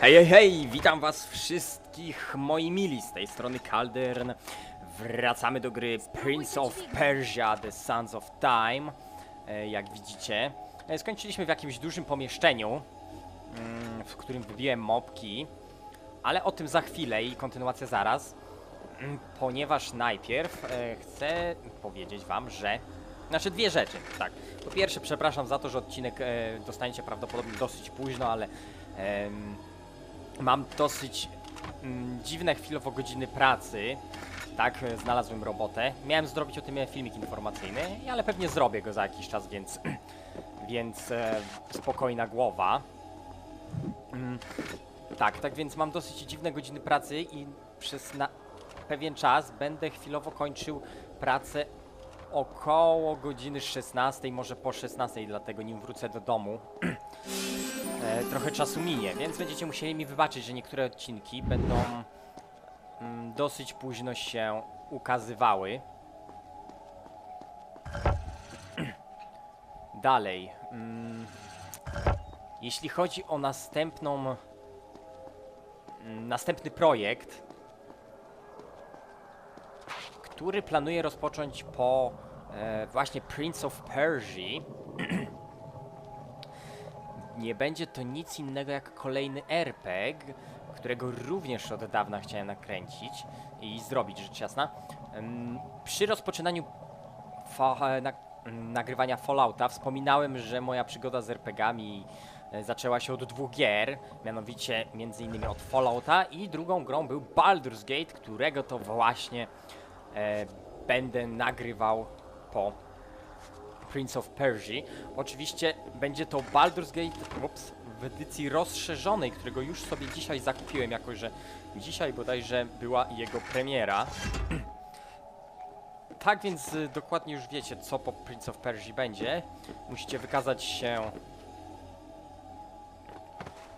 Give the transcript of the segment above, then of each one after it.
Hej, hej, hej! Witam was wszystkich, moi mili, z tej strony Kaldern. Wracamy do gry Prince of Persia, The Sands of Time. E, jak widzicie, e, skończyliśmy w jakimś dużym pomieszczeniu, mm, w którym wybiłem mopki, ale o tym za chwilę i kontynuacja zaraz, Mm, ponieważ najpierw e, chcę powiedzieć wam, że znaczy dwie rzeczy, tak. Po pierwsze, przepraszam za to, że odcinek dostaniecie prawdopodobnie dosyć późno, ale em, mam dosyć mm, dziwne chwilowo godziny pracy. Tak, e, znalazłem robotę. Miałem zrobić o tym e, filmik informacyjny, ale pewnie zrobię go za jakiś czas, więc, więc e, spokojna głowa. Mm, tak, tak więc mam dosyć dziwne godziny pracy i przez pewien czas będę chwilowo kończył pracę około godziny 16, może po 16, dlatego nim wrócę do domu. trochę czasu minie, więc będziecie musieli mi wybaczyć, że niektóre odcinki będą mm, dosyć późno się ukazywały. Dalej. Mm, jeśli chodzi o następną. mm, Następny projekt, który planuję rozpocząć po e, właśnie Prince of Persia. Nie będzie to nic innego jak kolejny RPG, którego również od dawna chciałem nakręcić i zrobić, rzecz jasna. Przy rozpoczynaniu fa- na, m, nagrywania Fallouta wspominałem, że moja przygoda z RPGami e, zaczęła się od dwóch gier, mianowicie między innymi od Fallouta i drugą grą był Baldur's Gate, którego to właśnie e, będę nagrywał po Prince of Persia. Oczywiście będzie to Baldur's Gate ups, w edycji rozszerzonej, którego już sobie dzisiaj zakupiłem, jako że dzisiaj bodajże była jego premiera. tak więc y, dokładnie już wiecie, co po Prince of Persia będzie. Musicie wykazać się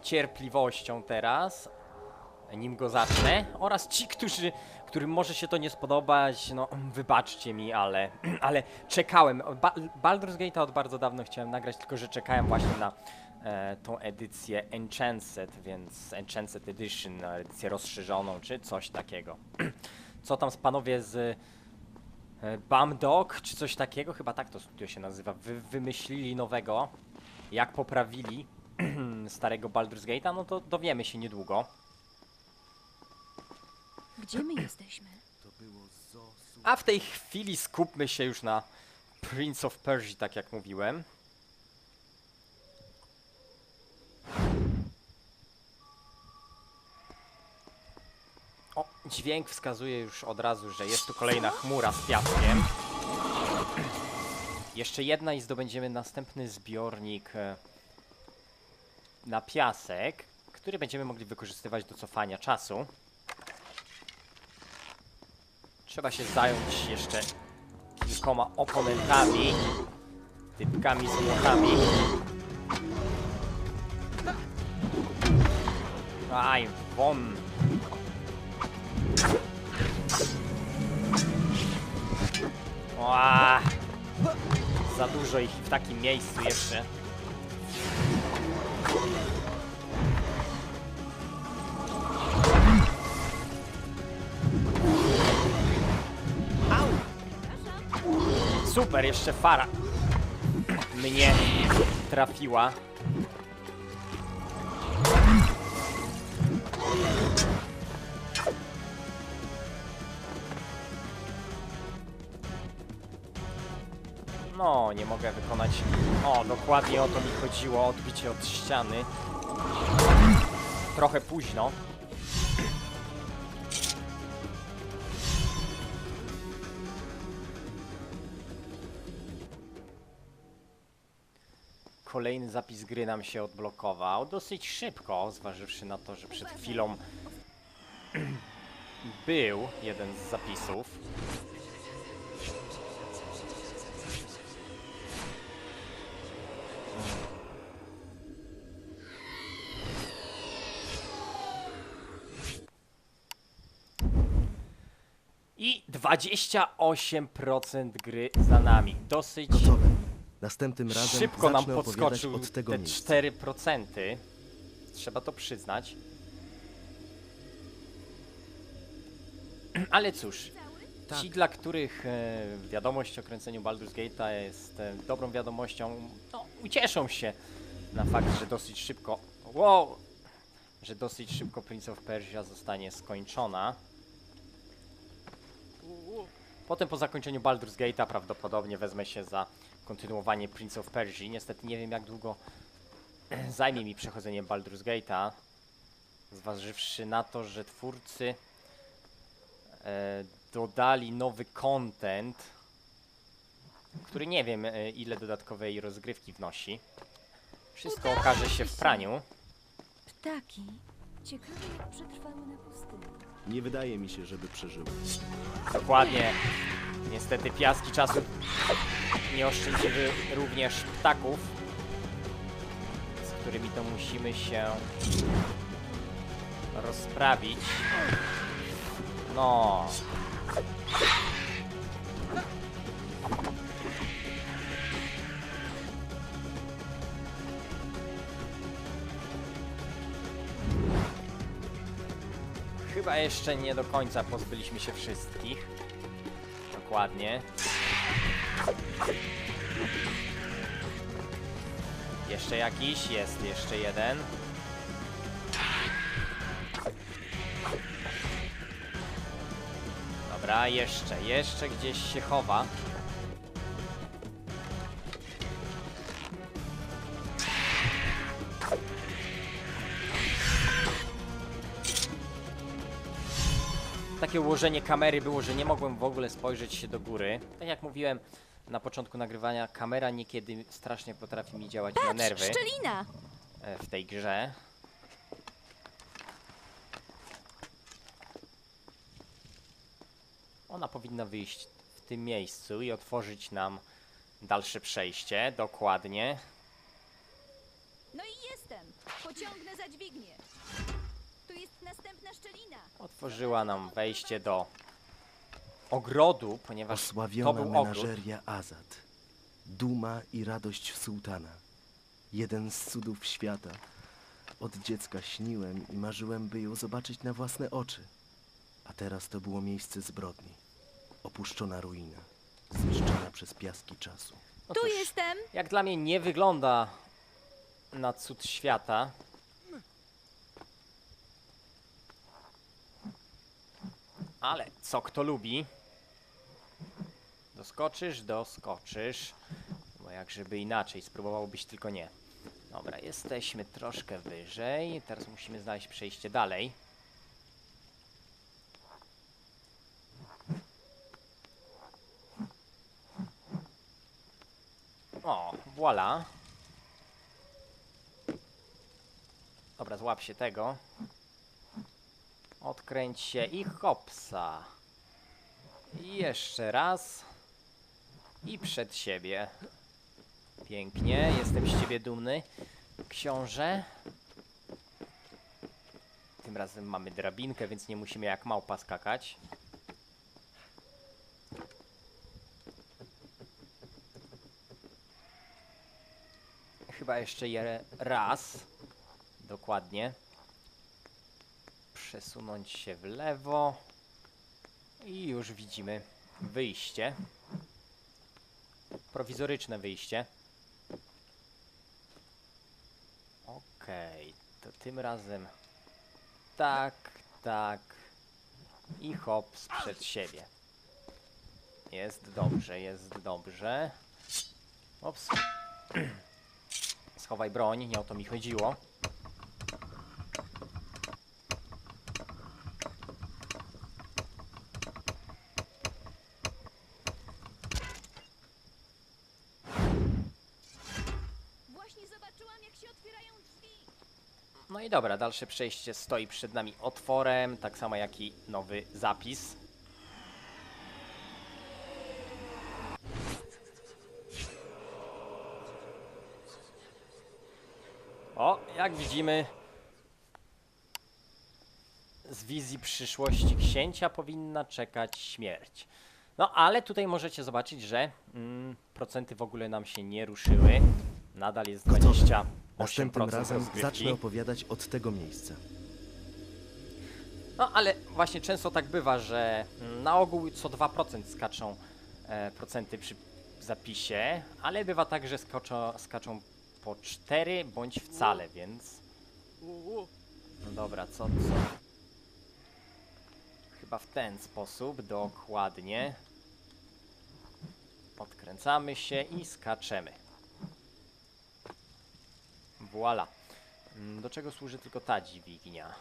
cierpliwością teraz, nim go zacznę. Oraz ci, którzy, którym może się to nie spodobać, no wybaczcie mi, ale, ale czekałem. Ba Baldur's Gate od bardzo dawno chciałem nagrać, tylko że czekałem właśnie na e, tą edycję Enchanted, więc Enchanted Edition, no, edycję rozszerzoną, czy coś takiego. Co tam z panowie z e, Bamdog, czy coś takiego? Chyba tak to studio się nazywa. Wy wymyślili nowego, jak poprawili starego Baldur's Gate'a, no to dowiemy się niedługo. Gdzie my jesteśmy? A w tej chwili skupmy się już na Prince of Persia, tak jak mówiłem. O, dźwięk wskazuje już od razu, że jest tu kolejna chmura z piaskiem. Jeszcze jedna i zdobędziemy następny zbiornik e, na piasek, który będziemy mogli wykorzystywać do cofania czasu. Trzeba się zająć jeszcze kilkoma oponentami, typkami z młotami. Aj, won. Ła, za dużo ich w takim miejscu jeszcze. Super, jeszcze fara mnie trafiła. No, nie mogę wykonać... O, dokładnie o to mi chodziło, odbicie od ściany. Trochę późno. Kolejny zapis gry nam się odblokował dosyć szybko, zważywszy na to, że przed chwilą był jeden z zapisów. I 28% gry za nami. Dosyć Gotowe. Następnym razem szybko nam zacznę opowiadać podskoczył od tego te miejsca. 4%. Trzeba to przyznać. Ale cóż, Tak. ci dla których e, wiadomość o kręceniu Baldur's Gate'a jest e, dobrą wiadomością, no, ucieszą się na fakt, że dosyć szybko, wow, że dosyć szybko Prince of Persia zostanie skończona. Potem po zakończeniu Baldur's Gate'a prawdopodobnie wezmę się za kontynuowanie Prince of Persia. Niestety nie wiem jak długo zajmie mi przechodzenie Baldur's Gate'a, zważywszy na to, że twórcy e, dodali nowy content, który nie wiem e, ile dodatkowej rozgrywki wnosi. Wszystko okaże się w praniu. Ptaki. Ciekawe, jak przetrwały na pustyni. Nie wydaje mi się, żeby przeżyły. Dokładnie. Niestety piaski czasu nie oszczędziły również ptaków, z którymi to musimy się rozprawić. No. Chyba jeszcze nie do końca pozbyliśmy się wszystkich. Dokładnie. Jeszcze jakiś? Jest jeszcze jeden. Dobra, jeszcze, jeszcze gdzieś się chowa. Takie ułożenie kamery było, że nie mogłem w ogóle spojrzeć się do góry. Tak jak mówiłem na początku nagrywania, kamera niekiedy strasznie potrafi mi działać na nerwy Szczelina! e, w tej grze. Ona powinna wyjść w tym miejscu i otworzyć nam dalsze przejście, dokładnie. No i jestem! Pociągnę za dźwignię. Jest następna szczelina. Otworzyła nam wejście do ogrodu, ponieważ to Osławiona był ogród. menażeria Azad. Duma i radość sułtana. Jeden z cudów świata. Od dziecka śniłem i marzyłem, by ją zobaczyć na własne oczy. A teraz to było miejsce zbrodni. Opuszczona ruina. Zniszczona przez piaski czasu. No Tu cóż, jestem! Jak dla mnie nie wygląda na cud świata. Ale co kto lubi? Doskoczysz, doskoczysz. Bo jak żeby inaczej, spróbowałbyś tylko nie. Dobra, jesteśmy troszkę wyżej. Teraz musimy znaleźć przejście dalej. O, voila. Dobra, złap się tego. Odkręć się i hopsa. I jeszcze raz. I przed siebie. Pięknie, jestem z ciebie dumny. Książę. Tym razem mamy drabinkę, więc nie musimy jak małpa skakać. Chyba jeszcze je raz. Dokładnie. Przesunąć się w lewo. I już widzimy wyjście. Prowizoryczne wyjście. Okej, to tym razem tak, tak i hop przed siebie. Jest dobrze, jest dobrze. Ops. Schowaj broń, nie o to mi chodziło. No i dobra, dalsze przejście stoi przed nami otworem, tak samo jak i nowy zapis. O, jak widzimy, z wizji przyszłości księcia powinna czekać śmierć. No, ale tutaj możecie zobaczyć, że mm, procenty w ogóle nam się nie ruszyły. Nadal jest 20. Następnym razem zacznę opowiadać od tego miejsca. No ale właśnie często tak bywa, że na ogół co 2% skaczą e, procenty przy zapisie, ale bywa tak, że skaczą po 4 bądź wcale, więc... No dobra, co, co? Chyba w ten sposób, dokładnie. Podkręcamy się i skaczemy. Voila. Mm, Do czego służy tylko ta dźwignia?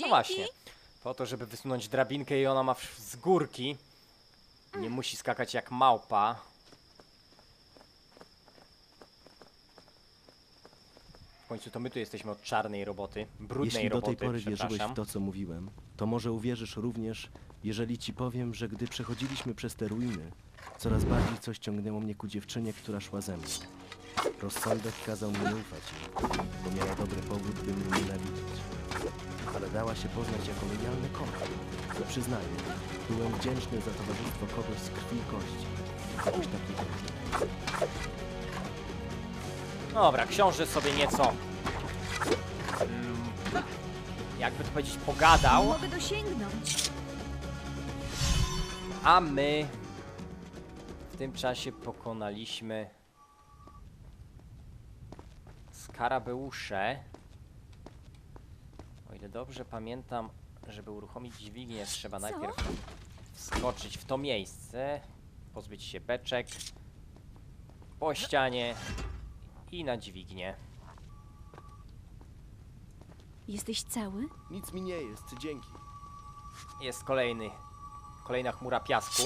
No właśnie. Po to, żeby wysunąć drabinkę i ona ma z górki. Nie musi skakać jak małpa. Końcu to my tu jesteśmy od czarnej roboty, brudnej Jeśli do roboty, tej pory wierzyłeś przepraszam. w to, co mówiłem, to może uwierzysz również, jeżeli ci powiem, że gdy przechodziliśmy przez te ruiny, coraz bardziej coś ciągnęło mnie ku dziewczynie, która szła ze mną. Rozsądek kazał mi nie ufać jej, bo miała dobry powód, by mnie nienawidzić. Ale dała się poznać jako lojalny kocham. Przyznaję, byłem wdzięczny za towarzystwo kogoś z krwi i kości. Kogoś takiego. Dobra, książę sobie nieco. Mm, jakby to powiedzieć, pogadał. Mogę dosięgnąć. A my w tym czasie pokonaliśmy skarabeusze. O ile dobrze pamiętam, żeby uruchomić dźwignię, trzeba Co? najpierw wskoczyć w to miejsce, pozbyć się beczek po ścianie i na dźwignię. Jesteś cały? Nic mi nie jest, dzięki. Jest kolejny, kolejna chmura piasku.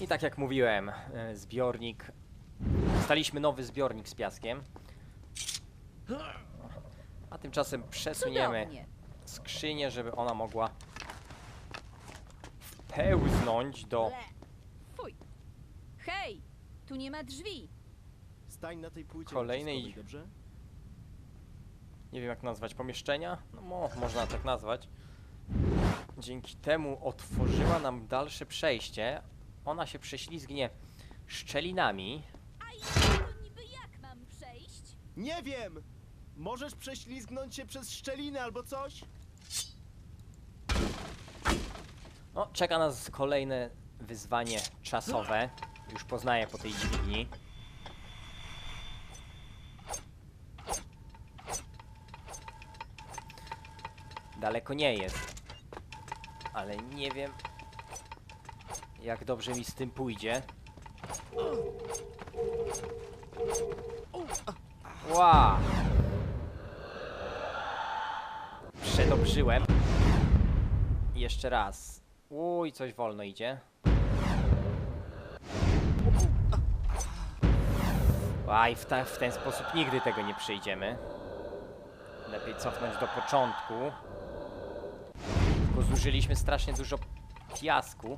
I tak jak mówiłem, e, zbiornik. Dostaliśmy nowy zbiornik z piaskiem. A tymczasem przesuniemy Cudownie. skrzynię, żeby ona mogła wpełznąć do. Fuj. Hej, tu nie ma drzwi. Stań na tej płycie Kolejnej- naciskowej, dobrze? nie wiem jak nazwać, pomieszczenia? No mo, można tak nazwać. Dzięki temu otworzyła nam dalsze przejście. Ona się prześlizgnie szczelinami. A ja to niby jak mam przejść? Nie wiem! Możesz prześlizgnąć się przez szczelinę albo coś? No, czeka nas kolejne wyzwanie czasowe. Już poznaję po tej dźwigni. Daleko nie jest. Ale nie wiem, jak dobrze mi z tym pójdzie. Ła! Przedobrzyłem. Jeszcze raz. Uj, coś wolno idzie. Aj, w, ta, w ten sposób nigdy tego nie przejdziemy. Lepiej cofnąć do początku. Tylko zużyliśmy strasznie dużo piasku.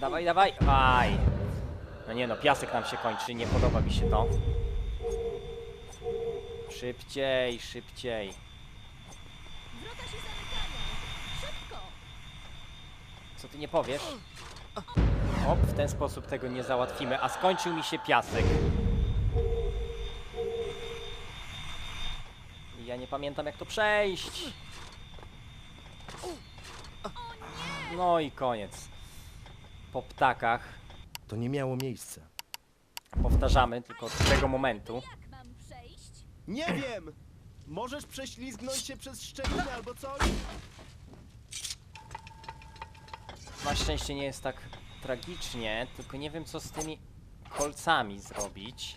Dawaj, dawaj, aj. No nie no, piasek nam się kończy, nie podoba mi się to. Szybciej, szybciej. Wrota się zamykają. Szybko. Co ty nie powiesz? Op, w ten sposób tego nie załatwimy, a skończył mi się piasek. I Ja nie pamiętam jak to przejść. No i koniec. Po ptakach To nie miało miejsca. powtarzamy tylko od tego momentu. Nie wiem! Możesz prześlizgnąć się przez szczelinę albo coś? Na szczęście nie jest tak tragicznie, tylko nie wiem co z tymi kolcami zrobić.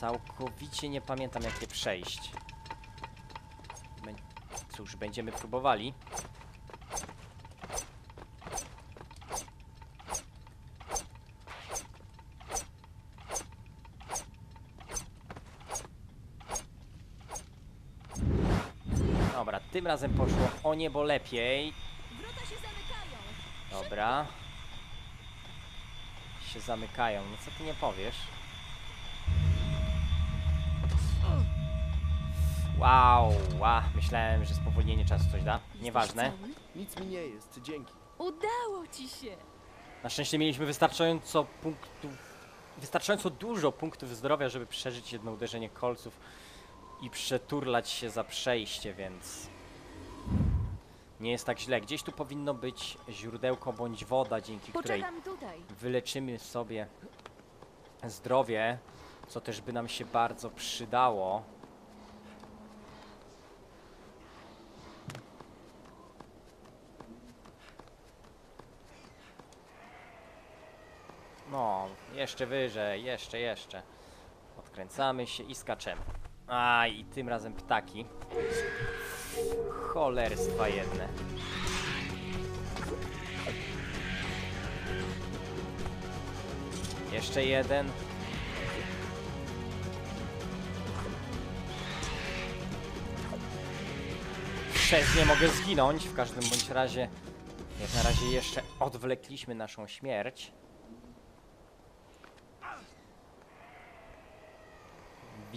Całkowicie nie pamiętam jak je przejść. Cóż, będziemy próbowali. Dobra, tym razem poszło o niebo lepiej. Wrota się zamykają. Dobra. Się zamykają. No co ty nie powiesz? Wow, wow. Myślałem, że spowolnienie czasu coś da. Nieważne. Nic mi nie jest, dzięki. Udało ci się. Na szczęście mieliśmy wystarczająco punktów, wystarczająco dużo punktów zdrowia, żeby przeżyć jedno uderzenie kolców i przeturlać się za przejście, więc nie jest tak źle. Gdzieś tu powinno być źródełko bądź woda, dzięki której Poczekam tutaj. wyleczymy sobie zdrowie, co też by nam się bardzo przydało. No, jeszcze wyżej, jeszcze, jeszcze. Odkręcamy się i skaczemy. A, i tym razem ptaki. Cholerstwa jedne. Jeszcze jeden. Przez nie mogę zginąć, w każdym bądź razie jak na razie jeszcze odwlekliśmy naszą śmierć.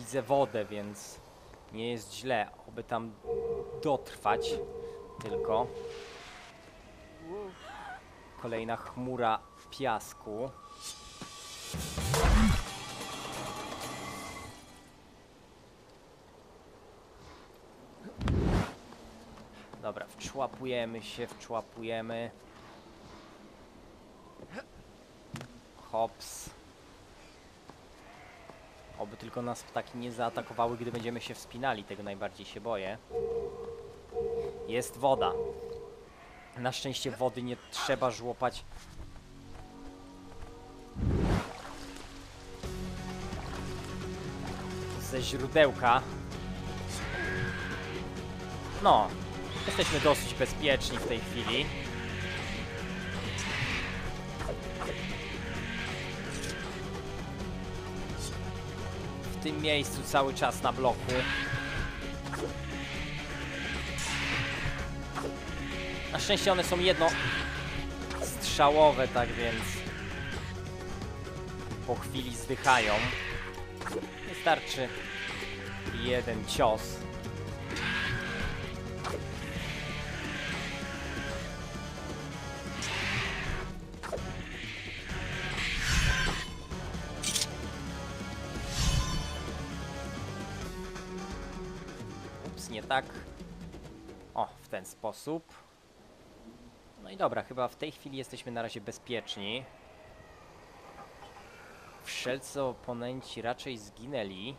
Widzę wodę, więc nie jest źle, oby tam dotrwać tylko. Kolejna chmura piasku. Dobra, wczłapujemy się, wczłapujemy. Hops. Oby tylko nas ptaki nie zaatakowały, gdy będziemy się wspinali, tego najbardziej się boję. Jest woda. Na szczęście wody nie trzeba żłopać ze źródełka. No, jesteśmy dosyć bezpieczni w tej chwili. Tym miejscu cały czas na bloku. Na szczęście one są jedno strzałowe, tak więc po chwili zdychają. Wystarczy jeden cios. No i dobra, chyba w tej chwili jesteśmy na razie bezpieczni. Wszelcy oponenci raczej zginęli.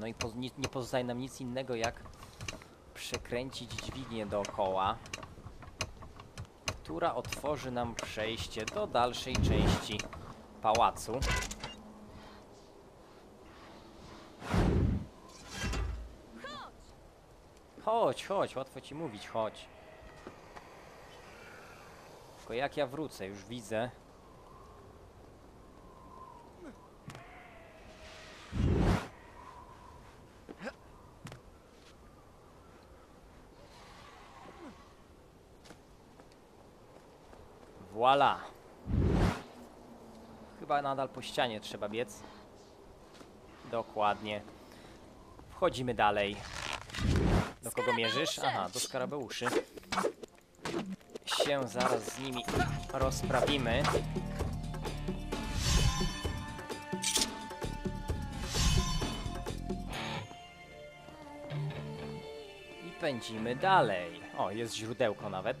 No i nie, nie pozostaje nam nic innego jak przekręcić dźwignię dookoła, która otworzy nam przejście do dalszej części pałacu. Chodź, chodź, łatwo ci mówić, chodź. Tylko jak ja wrócę, już widzę. Voila. Chyba nadal po ścianie trzeba biec. Dokładnie. Wchodzimy dalej. Do kogo mierzysz? Aha, do skarabeuszy. Się zaraz z nimi rozprawimy. pędzimy dalej. O, jest źródełko nawet.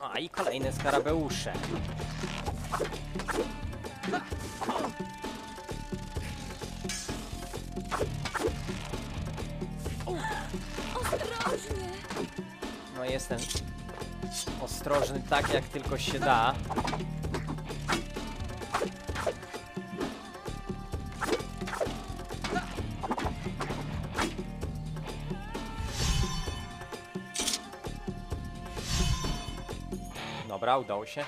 A i kolejne skarabeusze. Jestem ostrożny tak jak tylko się da. Dobra, udało się.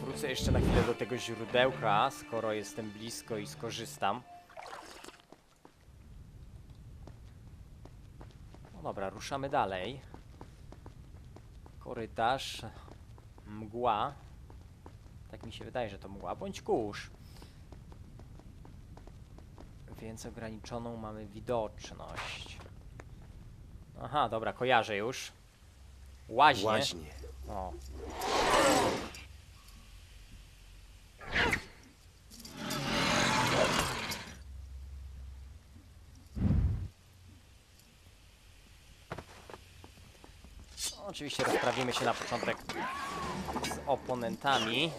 Wrócę jeszcze na chwilę do tego źródełka, skoro jestem blisko i skorzystam. No dobra, ruszamy dalej. Korytarz, mgła. Tak mi się wydaje, że to mgła, bądź kurz. Więc ograniczoną mamy widoczność. Aha, dobra, kojarzę już. Łaźnie. Łaźnie. O. Oczywiście rozprawimy się na początek z oponentami.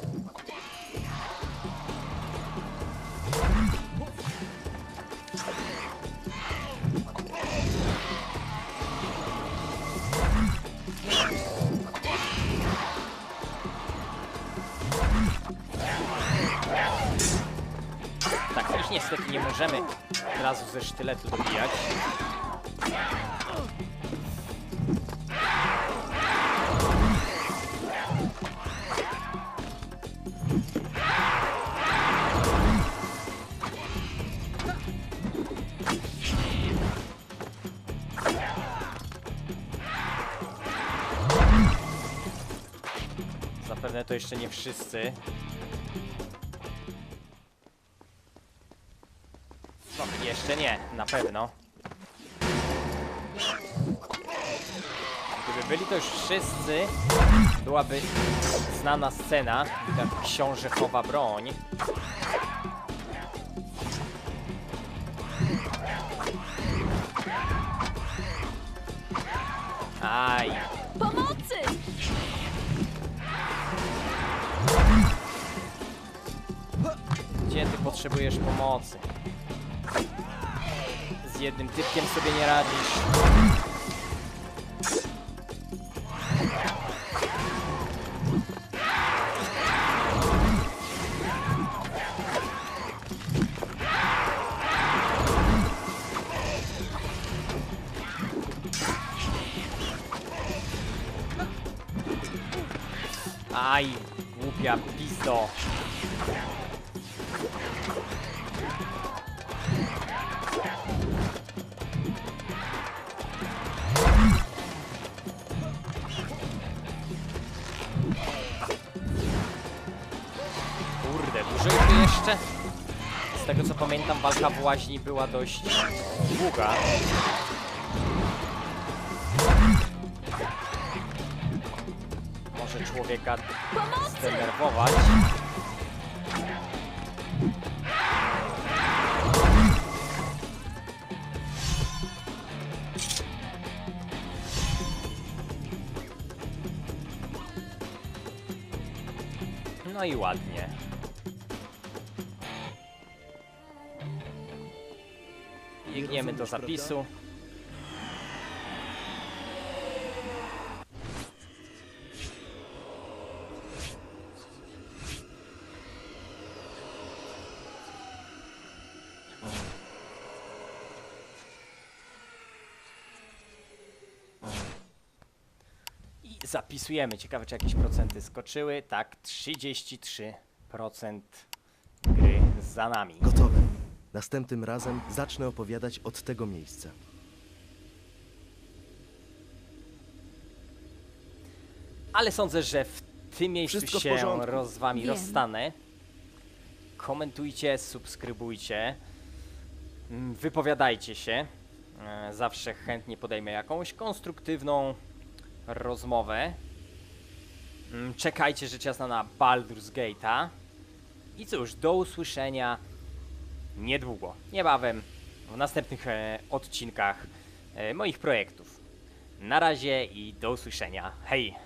Tak, ich niestety nie możemy od razu ze sztyletu dobijać. Zapewne to jeszcze nie wszyscy. No, jeszcze nie, na pewno. Gdyby byli to już wszyscy, byłaby znana scena, jak książę chowa broń. Aj, potrzebujesz pomocy? Z jednym typkiem sobie nie radzisz. Aj, głupia pizdo. Pamiętam, walka w łaźni była dość długa. Może człowieka zdenerwować. No i ładnie. Biegniemy do zapisu. I zapisujemy. Ciekawe, czy jakieś procenty skoczyły. Tak, 33% gry za nami. Gotowe. Następnym razem zacznę opowiadać od tego miejsca. Ale sądzę, że w tym miejscu Wszystko w się porządku. roz, z wami Wiem. rozstanę. Komentujcie, subskrybujcie. mm, Wypowiadajcie się. E, Zawsze chętnie podejmę jakąś konstruktywną rozmowę. Mm, Czekajcie rzecz jasna na Baldur's Gate'a. I cóż, do usłyszenia niedługo, niebawem, w następnych e, odcinkach e, moich projektów. Na razie i do usłyszenia. Hej!